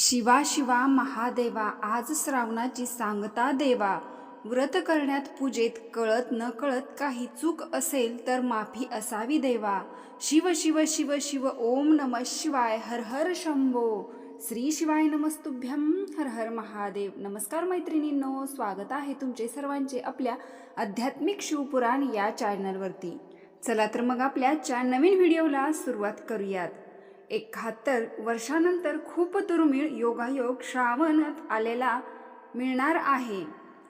शिवा शिवा महादेवा आज श्रावणाची सांगता देवा. व्रत करण्यात पूजेत कळत न कळत काही चूक असेल तर माफी असावी देवा. शिव शिव शिव शिव ओम नम शिवाय हर हर शंभो. श्री शिवाय नमस्तुभ्यम हर हर महादेव. नमस्कार मैत्रिणींनो स्वागत आहे तुमचे सर्वांचे आपल्या आध्यात्मिक शिवपुराण या चॅनलवरती चला तर मग आपल्याच्या नवीन व्हिडिओला सुरुवात करूयात. एकाहत्तर वर्षानंतर खूप दुर्मिळ योगायोग श्रावणात आलेला मिळणार आहे.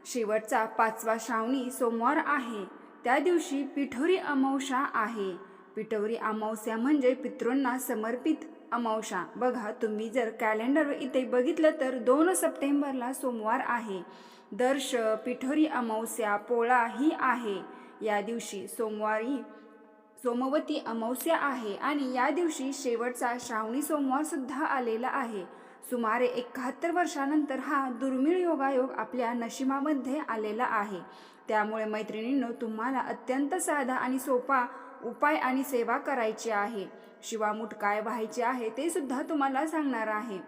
शेवटचा पाचवा श्रावणी सोमवार आहे. त्या दिवशी पिठोरी अमावस्या आहे. पिठोरी अमावस्या म्हणजे पितृंना समर्पित अमावस्या. बघा तुम्ही जर कॅलेंडर इथे बघितलं तर दोन सप्टेंबरला सोमवार आहे. दर्श पिठोरी अमावस्या पोळा ही आहे. या दिवशी सोमवारी सोमवती अमावस्या आहे आणि या दिवशी शेवटचा श्रावणी सोमवार सुद्धा आलेला आहे. सुमारे एकाहत्तर वर्षानंतर हा दुर्मिळ योगायोग आपल्या नशिबामध्ये आलेला आहे. त्यामुळे मैत्रिणींनो तुम्हाला अत्यंत साधा आणि सोपा उपाय आणि सेवा करायची आहे. शिवामूठ काय व्हायचे आहे ते सुद्धा तुम्हाला सांगणार आहे.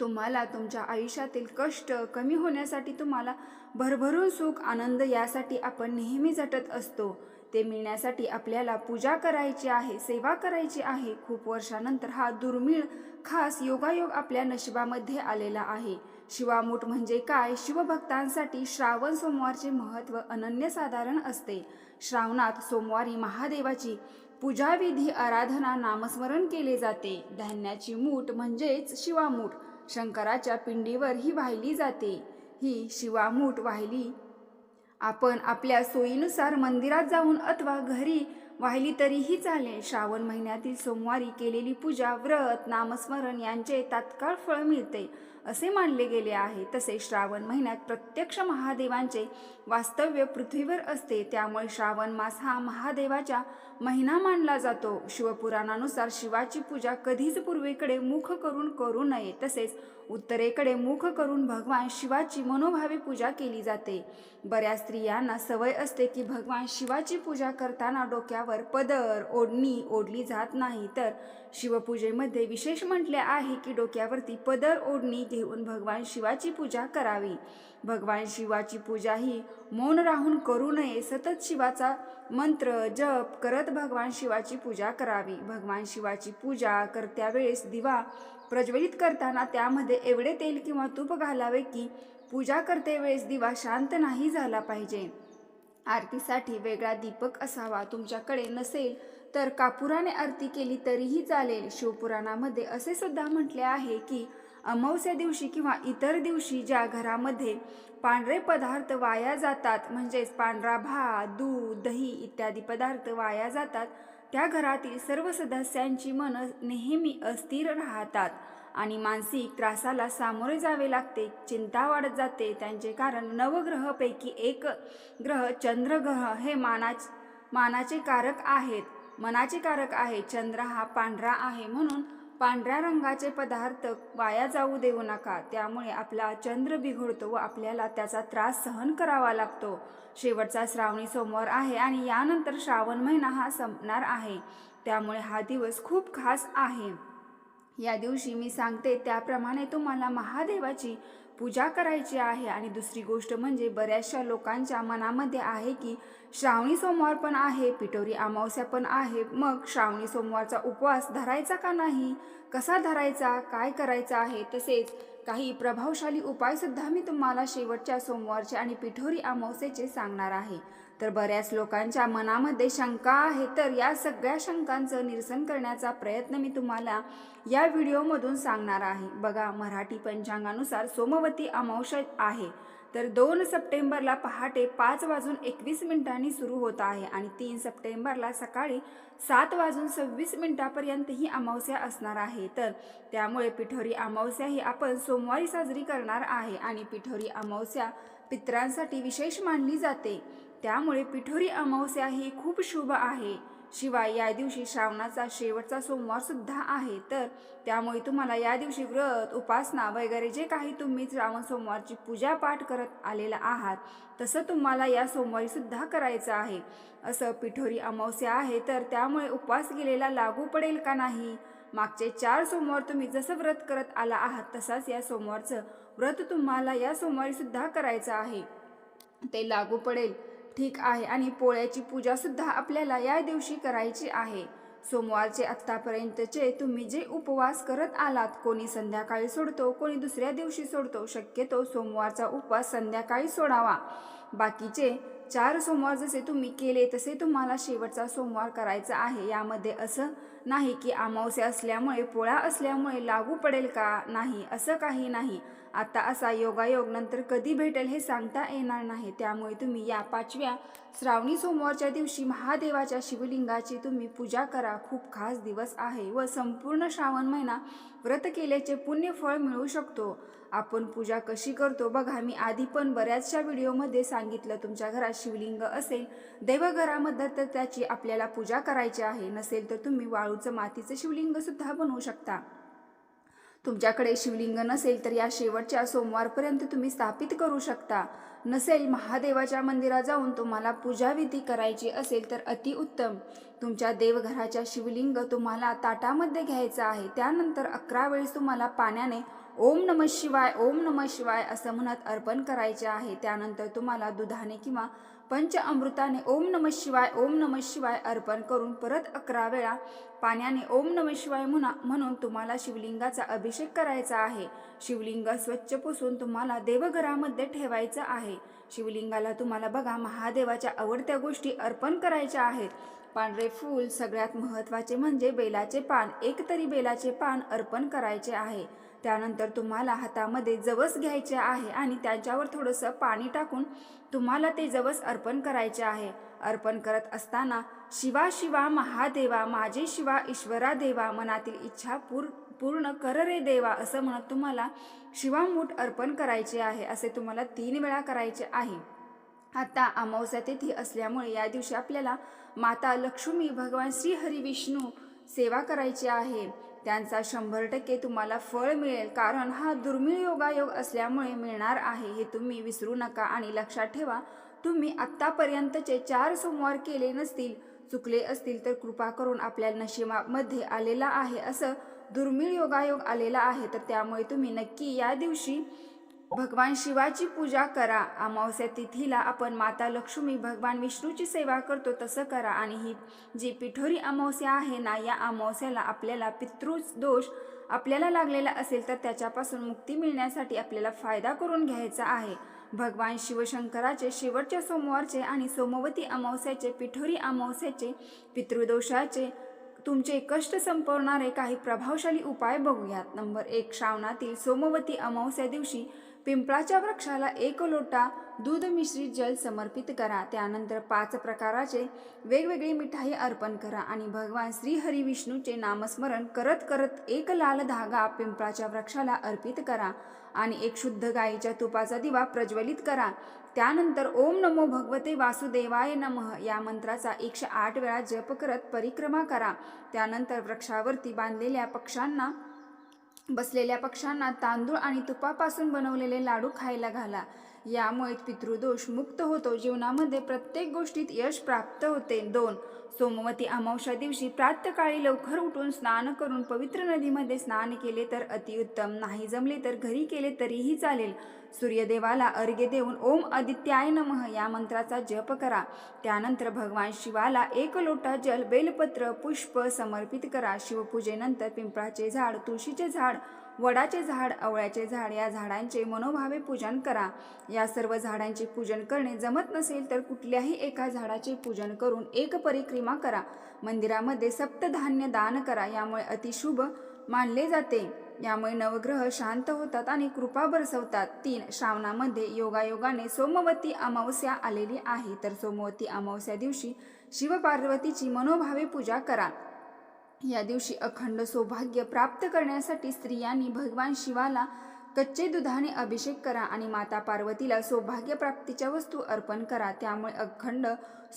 तुम्हाला तुमच्या आयुष्यातील कष्ट कमी होण्यासाठी तुम्हाला भरभरून सुख आनंद यासाठी आपण नेहमी झटत असतो. ते मिळण्यासाठी आपल्याला पूजा करायची आहे सेवा करायची आहे. खूप वर्षानंतर हा दुर्मिळ खास योगायोग आपल्या नशिबामध्ये आलेला आहे. शिवामूठ म्हणजे काय? शिवभक्तांसाठी श्रावण सोमवारचे महत्त्व अनन्यसाधारण असते. श्रावणात सोमवारी महादेवाची पूजाविधी आराधना नामस्मरण केले जाते. धान्याची मूठ म्हणजेच शिवामूठ. शंकराच्या पिंडीवर ही वाहिली जाते. ही शिवामूठ वाहिली आपण आपल्या सोयीनुसार मंदिरात जाऊन अथवा घरी वाहिली तरीही चालेल. श्रावण महिन्यातील सोमवारी केलेली पूजा व्रत नामस्मरण यांचे तात्काळ फळ मिळते असे मानले गेले आहे. तसे श्रावण महिन्यात प्रत्यक्ष महादेवांचे वास्तव्य पृथ्वीवर असते. त्यामुळे श्रावण मास हा महादेवाच्या महिना मानला जातो. शिवपुराणानुसार शिवाची पूजा कधीच पूर्वेकडे मुख करून करू नये. तसेच उत्तरेकडे मुख करून भगवान शिवाची मनोभावे पूजा केली जाते. बऱ्याच स्त्रियांना सवय असते की भगवान शिवाची पूजा करताना डोक्यावर पदर ओढणी ओढली जात नाही. तर शिवपूजेमध्ये विशेष म्हटले आहे की डोक्यावरती पदर ओढणी घेऊन भगवान शिवाची पूजा करावी. भगवान शिवाची पूजा ही मौन राहून करू नये सतत शिवाचा मंत्र जप करत भगवान शिवाची पूजा करावी. भगवान शिवाची पूजा करत्या वेळेस दिवा प्रज्वलित करताना त्यामध्ये एवढे तेल किंवा तूप घालावे की पूजा करते वेळेस दिवा शांत नाही झाला पाहिजे. आरतीसाठी वेगळा दीपक असावा तुमच्याकडे नसेल तर कापुराने आरती केली तरीही चालेल. शिवपुराणामध्ये असे सुद्धा म्हटले आहे की अमावस्या दिवशी किंवा इतर दिवशी ज्या घरामध्ये पांढरे पदार्थ वाया जातात म्हणजेच पांढरा भात दूध दही इत्यादी पदार्थ वाया जातात त्या घरातील सर्व सदस्यांची मन नेहमी अस्थिर राहतात आणि मानसिक त्रासाला सामोरे जावे लागते. चिंता वाढत जाते. त्यांचे कारण नवग्रहपैकी एक ग्रह चंद्रग्रह हे मानाच मानाचे कारक आहेत. मनाचे कारक आहे. चंद्र हा पांढरा आहे म्हणून पांढऱ्या रंगाचे पदार्थ वाया जाऊ देऊ नका. त्यामुळे आपला चंद्र बिघडतो व आपल्याला त्याचा त्रास सहन करावा लागतो. शेवटचा श्रावणी सोमवार आहे आणि यानंतर श्रावण महिना हा संपणार आहे. त्यामुळे हा दिवस खूप खास आहे. या दिवशी मी सांगते त्याप्रमाणे तुम्हाला महादेवाची पूजा करायची आहे. आणि दुसरी गोष्ट म्हणजे बऱ्याचशा लोकांच्या मनामध्ये आहे की श्रावणी सोमवार पण आहे पिठोरी अमावस्या पण आहे. मग श्रावणी सोमवारचा उपवास धरायचा का नाही? कसा धरायचा? काय करायचा आहे? तसेच काही प्रभावशाली उपायसुद्धा मी तुम्हाला शेवटच्या सोमवारचे आणि पिठोरी अमावस्येचे सांगणार आहे. तर बऱ्याच लोकांच्या मनामध्ये शंका आहे. तर या सगळ्या शंकांचं निरसन करण्याचा प्रयत्न मी तुम्हाला या व्हिडिओमधून सांगणार आहे. बघा मराठी पंचांगानुसार सोमवती अमावस्या आहे. तर दोन सप्टेंबरला पहाटे पाच वाजून एकवीस मिनिटांनी सुरू होत आहे आणि तीन सप्टेंबरला सकाळी सात वाजून सव्वीस मिनिटापर्यंत ही अमावस्या असणार आहे. तर त्यामुळे पिठोरी अमावस्या ही आपण सोमवारी साजरी करणार आहे आणि पिठोरी अमावस्या पित्रांसाठी विशेष मानली जाते. त्यामुळे पिठोरी अमावस्या ही खूप शुभ आहे. शिवाय या दिवशी श्रावणाचा शेवटचा सोमवार सुद्धा आहे. तर त्यामुळे तुम्हाला या दिवशी व्रत उपासना वगैरे जे काही तुम्ही श्रावण सोमवारची पूजा पाठ करत आलेला आहात तसं तुम्हाला या सोमवारी सुद्धा करायचं आहे. असं पिठोरी अमावस्या आहे तर त्यामुळे उपवास गेलेला लागू पडेल का नाही? मागचे चार सोमवार तुम्ही जसं व्रत करत आला आहात तसाच या सोमवारचं व्रत तुम्हाला या सोमवारी सुद्धा करायचं आहे. ते लागू पडेल. ठीक आहे आणि पोळ्याची पूजा सुद्धा आपल्याला या दिवशी करायची आहे. सोमवारचे आत्तापर्यंतचे तुम्ही जे उपवास करत आलात कोणी संध्याकाळी सोडतो कोणी दुसऱ्या दिवशी सोडतो शक्यतो सोमवारचा उपवास संध्याकाळी सोडावा. बाकीचे चार सोमवार जसे तुम्ही केले तसे तुम्हाला शेवटचा सोमवार करायचा आहे. यामध्ये असं नाही की अमावस्या असल्यामुळे पोळा असल्यामुळे लागू पडेल का? नाही असं काही नाही. आता असा योगायोग नंतर कधी भेटेल हे सांगता येणार नाही. त्यामुळे तुम्ही या पाचव्या श्रावणी सोमवारच्या दिवशी महादेवाच्या शिवलिंगाची तुम्ही पूजा करा. खूप खास दिवस आहे व संपूर्ण श्रावण महिना व्रत केल्याचे पुण्य फळ मिळू शकतो. आपण पूजा कशी करतो बघा मी आधी पण बऱ्याचशा व्हिडिओमध्ये सांगितलं तुमच्या घरात शिवलिंग असेल देवघरामध्ये तर त्याची आपल्याला पूजा करायची आहे. नसेल तर तुम्ही वाळूचं मातीचं शिवलिंग सुद्धा बनवू शकता. तुमच्याकडे शिवलिंग नसेल तर या शेवटच्या सोमवारपर्यंत तुम्ही स्थापित करू शकता. नसेल महादेवाच्या मंदिरात जाऊन तुम्हाला पूजाविधी करायची असेल तर अतिउत्तम तुमच्या देवघराच्या शिवलिंग तुम्हाला ताटामध्ये घ्यायचं आहे. त्यानंतर अकरा वेळेस तुम्हाला पाण्याने ओम नम शिवाय ओम नम शिवाय असं म्हणत अर्पण करायचे आहे. त्यानंतर तुम्हाला दुधाने किंवा पंच अमृताने ओम नम शिवाय ओम नम शिवाय अर्पण करून परत अकरा वेळा पाण्याने ओम नम शिवाय म्हणा म्हणून तुम्हाला शिवलिंगाचा अभिषेक करायचा आहे. शिवलिंग स्वच्छ पुसून तुम्हाला देवघरामध्ये ठेवायचं आहे. शिवलिंगाला तुम्हाला बघा महादेवाच्या आवडत्या गोष्टी अर्पण करायच्या आहेत. पांढरे फूल सगळ्यात महत्त्वाचे म्हणजे बेलाचे पान एक तरी बेलाचे पान अर्पण करायचे आहे. त्यानंतर तुम्हाला हातामध्ये जवस घ्यायचे आहे आणि त्याच्यावर थोडंसं पाणी टाकून तुम्हाला ते जवस अर्पण करायचे आहे. अर्पण करत असताना शिवा शिवा महादेवा माझे शिवा ईश्वरा देवा मनातील इच्छा पूर पूर्ण कर रे देवा असं म्हणत तुम्हाला शिवामूठ अर्पण करायचे आहे असे तुम्हाला तीन वेळा करायचे आहे. आता अमावस्या तिथी असल्यामुळे या दिवशी आपल्याला माता लक्ष्मी भगवान श्री हरी विष्णू सेवा करायची आहे. त्यांचा शंभर टक्के तुम्हाला फळ मिळेल कारण हा दुर्मिळ योगायोग असल्यामुळे मिळणार आहे हे तुम्ही विसरू नका आणि लक्षात ठेवा तुम्ही आत्तापर्यंतचे चार सोमवार केले नसतील चुकले असतील तर कृपा करून आपल्या नशिबामध्ये आलेला आहे असं दुर्मिळ योगायोग आलेला आहे तर त्यामुळे तुम्ही नक्की या दिवशी भगवान शिवाची पूजा करा. अमावस्या तिथीला आपण माता लक्ष्मी भगवान विष्णूची सेवा करतो तसं करा. आणि ही जी पिठोरी अमावस्या आहे ना या अमावस्याला आपल्याला पितृ दोष आपल्याला लागलेला असेल तर त्याच्यापासून मुक्ती मिळण्यासाठी आपल्याला फायदा करून घ्यायचा आहे. भगवान शिवशंकराचे शेवटच्या सोमवारचे आणि सोमवती अमावस्याचे पिठोरी अमावस्याचे पितृदोषाचे तुमचे कष्ट संपवणारे काही प्रभावशाली उपाय बघूयात. नंबर एक श्रावणातील सोमवती अमावस्या दिवशी पिंपळाच्या वृक्षाला एक लोटा दूध मिश्रित जल समर्पित करा. त्यानंतर पाच प्रकाराचे वेगवेगळी मिठाई अर्पण करा आणि भगवान श्री हरी विष्णूचे नामस्मरण करत करत एक लाल धागा पिंपळाच्या वृक्षाला अर्पित करा आणि एक शुद्ध गाईच्या तुपाचा दिवा प्रज्वलित करा. त्यानंतर ओम नमो भगवते वासुदेवाय नमः या मंत्राचा एकशे आठ वेळा जप करत परिक्रमा करा. त्यानंतर वृक्षावरती बांधलेल्या पक्ष्यांना बसलेल्या पक्ष्यांना तांदूळ आणि तुपापासून बनवलेले लाडू खायला घाला. यामुळे पितृदोष मुक्त होतो. जीवनामध्ये प्रत्येक गोष्टीत यश प्राप्त होते. दोन सोमवती अमावस्या दिवशी प्रातकाळी लवकर उठून स्नान करून पवित्र नदीमध्ये स्नान केले तर अतिउत्तम. नाही जमले तर घरी केले तरीही चालेल. सूर्यदेवाला अर्घ्य देऊन ओम आदित्याय नमः या मंत्राचा जप करा. त्यानंतर भगवान शिवाला एक लोटा जल बेलपत्र पुष्प समर्पित करा. शिवपूजेनंतर पिंपळाचे झाड तुळशीचे झाड वडाचे झाड आवळ्याचे झाड या झाडांचे मनोभावे पूजन करा. या सर्व झाडांचे पूजन करणे जमत नसेल तर कुठल्याही एका झाडाचे पूजन करून एक परिक्रमा करा. मंदिरामध्ये सप्तधान्य दान करा यामुळे अतिशुभ मानले जाते. यामुळे नवग्रह शांत होतात आणि कृपा बरसवतात. तीन श्रावणामध्ये योगायोगाने सोमवती अमावस्या आलेली आहे. तर सोमवती अमावस्या दिवशी शिवपार्वतीची मनोभावे पूजा करा. या दिवशी अखंड सौभाग्य प्राप्त करण्यासाठी स्त्रियांनी भगवान शिवाला कच्चे दुधाने अभिषेक करा आणि माता पार्वतीला सौभाग्य प्राप्तीच्या वस्तू अर्पण करा. त्यामुळे अखंड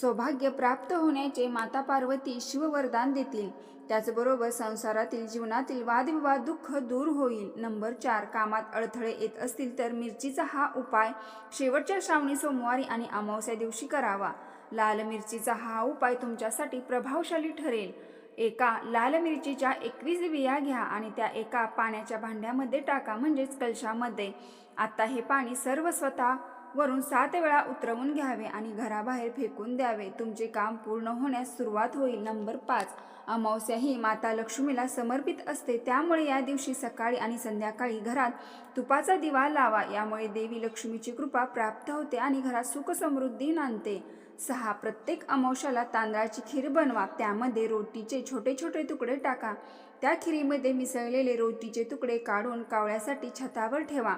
सौभाग्य प्राप्त होण्याचे माता पार्वती शिववरदान देतील. त्याचबरोबर संसारातील जीवनातील वादविवाद दुःख दूर होईल. नंबर चार कामात अडथळे येत असतील तर मिरचीचा हा उपाय शेवटच्या श्रावणी सोमवारी आणि अमावस्या दिवशी करावा. लाल मिरचीचा हा उपाय तुमच्यासाठी प्रभावशाली ठरेल. एका लाल मिरचीच्या एकवीस बिया घ्या आणि त्या एका पाण्याच्या भांड्यामध्ये टाका म्हणजेच कलशामध्ये. आता हे पाणी सर्व स्वतः वरून सात वेळा उतरवून घ्यावे आणि घराबाहेर फेकून द्यावे. तुमचे काम पूर्ण होण्यास सुरुवात होईल. नंबर पाच. अमावस्या ही माता लक्ष्मीला समर्पित असते. त्यामुळे या दिवशी सकाळी आणि संध्याकाळी घरात तुपाचा दिवा लावा. यामुळे देवी लक्ष्मीची कृपा प्राप्त होते आणि घरात सुख समृद्धी नांदते. सहा प्रत्येक अमावश्याला तांदळाची खीर बनवा. त्यामध्ये रोटीचे छोटे छोटे तुकडे टाका. त्या खिरीमध्ये मिसळलेले रोटीचे तुकडे काढून कावळ्यासाठी छतावर ठेवा.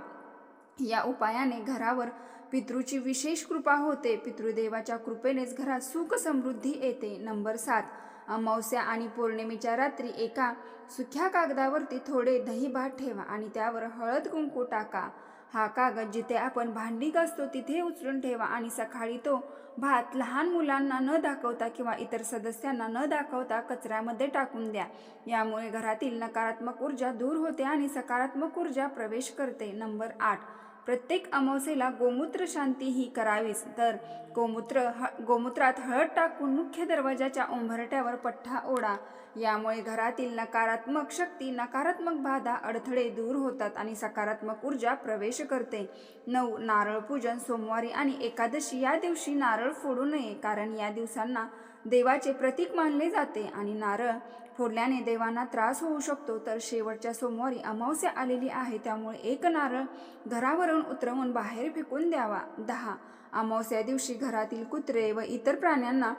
या उपायाने घरावर पितृची विशेष कृपा होते. पितृदेवाच्या कृपेनेच घरात सुख समृद्धी येते. नंबर सात अमावस्या आणि पौर्णिमेच्या रात्री एका सुख्या कागदावरती थोडे दही भात ठेवा आणि त्यावर हळद कुंकू टाका. हा कागद जिथे आपण भांडी घासतो तिथे उचलून ठेवा आणि सकाळी तो भात लहान मुलांना न दाखवता किंवा इतर सदस्यांना न दाखवता कचऱ्यामध्ये टाकून द्या. यामुळे घरातील नकारात्मक ऊर्जा दूर होते आणि सकारात्मक ऊर्जा प्रवेश करते. नंबर आठ. प्रत्येक अमावस्येला गोमूत्र शांती ही करावीच. तर गोमूत्र ह गोमूत्रात हळद टाकून मुख्य दरवाजाच्या उंबरट्यावर पठ्ठा ओढा. यामुळे घरातील नकारात्मक शक्ती नकारात्मक बाधा अडथळे दूर होतात आणि सकारात्मक ऊर्जा प्रवेश करते. नऊ नारळ पूजन सोमवारी आणि एकादशी या दिवशी नारळ फोडू नये कारण या दिवसांना देवाचे प्रतीक मानले जाते आणि नारळ फोडल्याने देवांना त्रास होऊ शकतो. तर शेवटच्या सोमवारी अमावस्या आलेली आहे त्यामुळे एक नारळ घरावरून उतरवून बाहेर फेकून द्यावा. दहा. अमावस्या दिवशी घरातील कुत्रे व इतर प्राण्यांना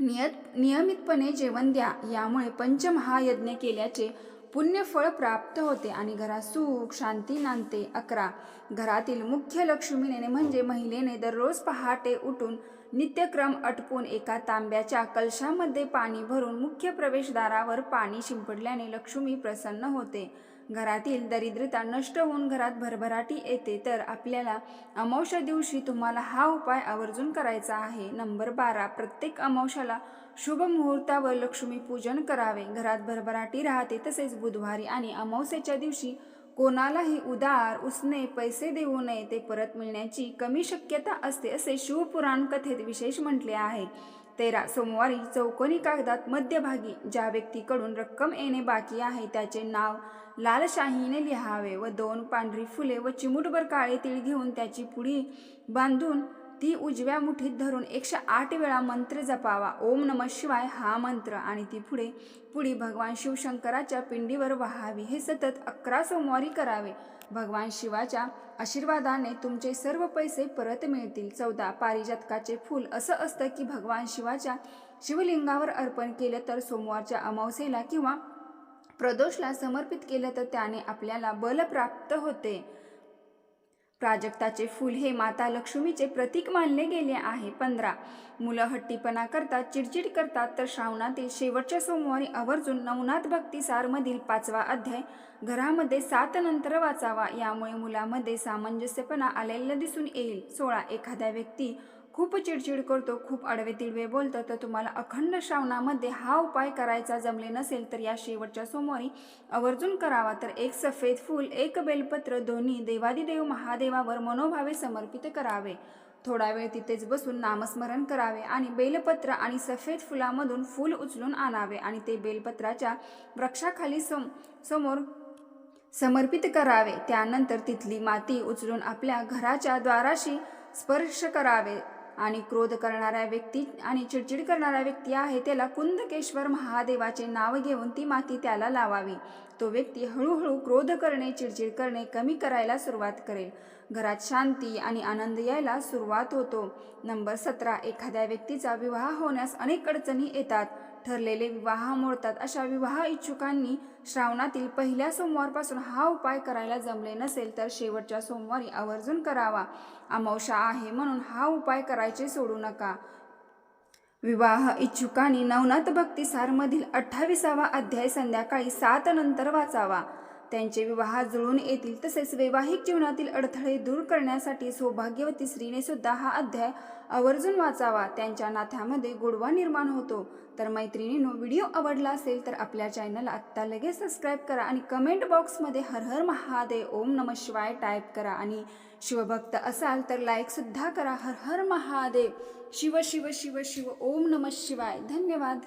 नियत नियमितपणे जेवण द्या. यामुळे पंचमहायज्ञ केल्याचे पुण्यफळ प्राप्त होते आणि घरात सुख शांती नांदते. अकरा. घरातील मुख्य लक्ष्मीने म्हणजे महिलेने दररोज पहाटे उठून नित्यक्रम अटपून एका तांब्याच्या कलशामध्ये पाणी भरून मुख्य प्रवेशद्वारावर पाणी शिंपडल्याने लक्ष्मी प्रसन्न होते. घरातील दरिद्रता नष्ट होऊन घरात भरभराटी येते तर आपल्याला अमावस्या दिवशी तुम्हाला हा उपाय आवर्जून करायचा आहे. नंबर बारा. प्रत्येक अमावश्याला शुभ मुहूर्तावर लक्ष्मी पूजन करावे. घरात भरभराटी राहते तसेच बुधवारी आणि अमावस्येच्या दिवशी कोणालाही उदार उसने पैसे देऊ नये ते परत मिळण्याची कमी शक्यता असते असे शिवपुराण कथेत विशेष म्हटले आहे. तेरा सोमवारी चौकोनी कागदात मध्यभागी ज्या व्यक्तीकडून रक्कम येणे बाकी आहे त्याचे नाव लालशाहीने लिहावे व दोन पांढरी फुले व चिमूटभर काळे तीळ घेऊन त्याची पुडी बांधून ती उजव्या मुठीत धरून एकशे आठ वेळा मंत्र जपावा. ओम नम शिवाय हा मंत्र. आणि ती पुढे पुढी भगवान शिवशंकराच्या पिंडीवर वाहावी. हे सतत अकरा सोमवारी करावे. भगवान शिवाच्या आशीर्वादाने तुमचे सर्व पैसे परत मिळतील. चौदा पारिजातकाचे फूल. असं असतं की भगवान शिवाच्या शिवलिंगावर अर्पण केलं तर सोमवारच्या अमावस्येला किंवा प्रदोषला समर्पित केलं तर त्याने आपल्याला बल प्राप्त होते. प्राजक्ताचे फूल हे माता लक्ष्मीचे प्रतीक मानले गेले आहे. पंधरा. मुलं हट्टीपणा करतात चिडचिड करतात तर श्रावणातील शेवटच्या सोमवारी आवर्जून नवनाथ भक्तिसारमधील पाचवा अध्याय घरामध्ये सात नंतर वाचावा. यामुळे मुलामध्ये सामंजस्यपणा आलेलं दिसून येईल. सोळा. एखाद्या व्यक्ती खूप चिडचिड करतो खूप अडवे तिडवे बोलतो तर तुम्हाला अखंड श्रावणामध्ये हा उपाय करायचा जमले नसेल तर या शेवटच्या सोमवारी आवर्जून करावा. तर एक सफेद फूल एक बेलपत्र दोन्ही देवादिदेव महादेवावर मनोभावे समर्पित करावे. थोडा वेळ तिथेच बसून नामस्मरण करावे आणि बेलपत्र आणि सफेद फुलामधून फूल उचलून आणावे आणि ते बेलपत्राच्या वृक्षाखाली सम समोर समर्पित करावे. त्यानंतर तिथली माती उचलून आपल्या घराच्या द्वाराशी स्पर्श करावे. आणि क्रोध करणाऱ्या व्यक्ती आणि चिडचिड करणारा व्यक्ती आहे त्याला कुंदकेश्वर महादेवाचे नाव घेऊन ती माती त्याला लावावी. तो व्यक्ती हळूहळू क्रोध करणे चिडचिड करणे कमी करायला सुरुवात करेल. घरात शांती आणि आनंद यायला सुरुवात होतो. नंबर सतरा एखाद्या व्यक्तीचा विवाह होण्यास अनेक अडचणी येतात. ठरलेले विवाह मोडतात अशा विवाह इच्छुकांनी श्रावणातील पहिल्या सोमवारपासून हा उपाय करायला जमले नसेल तर शेवटच्या सोमवारी आवर्जून करावा. अमावशा आहे म्हणून हा उपाय करायचे सोडू नका. विवाह इच्छुकांनी नवनाथ भक्तिसारमधील अठ्ठावीसावा अध्याय संध्याकाळी सात नंतर वाचावा. त्यांचे विवाह जुळून येतील तसेच वैवाहिक जीवनातील अडथळे दूर करण्यासाठी सौभाग्यवती स्त्रीने सुद्धा हा अध्याय आवर्जून वाचावा. त्यांच्या नात्यामध्ये गोडवा निर्माण होतो. तर मैत्रिणींनो व्हिडिओ आवडला असेल तर आपल्या चॅनलला आत्ता लगेच सबस्क्राईब करा आणि कमेंट बॉक्समध्ये हर हर महादेव ओम नम शिवाय टाईप करा. आणि शिवभक्त असाल तर लाईकसुद्धा करा. हर हर महादेव. शिव शिव शिव शिव ओम नम शिवाय. धन्यवाद.